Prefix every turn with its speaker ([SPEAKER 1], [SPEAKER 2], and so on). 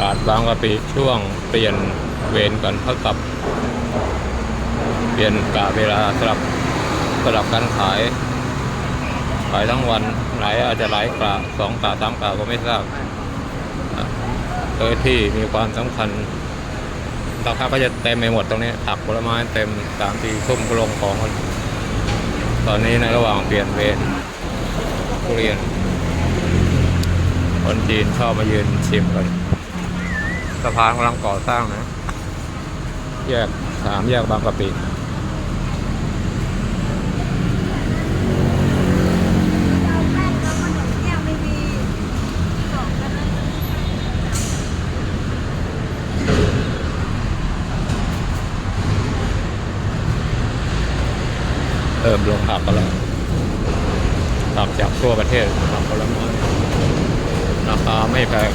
[SPEAKER 1] ลาดบางกะปิช่วงเปลี่ยนเวรกันเท่ากับ เปลี่ยนกะเวลาสลับสลับการขาย ขายทั้งวันหลายอาจจะหลายกะสองกะสามกะก็ไม่ทราบโดยที่มีความสำคัญราคาก็จะเต็มไปหมดตรงนี้ผักผลไม้เต็มสามสี่ทุ่มก็ลงของกันตอนนี้ในระหว่างเปลี่ยนเวรทุเรียน คนจีนชอบมายืนชิมกัน สะพานกำลังก่อสร้างนะ แยกสามแยกบางกะปิเติมลงผักกันแล้วผักจากทั่วประเทศผักผลไม้ราคาไม่แพง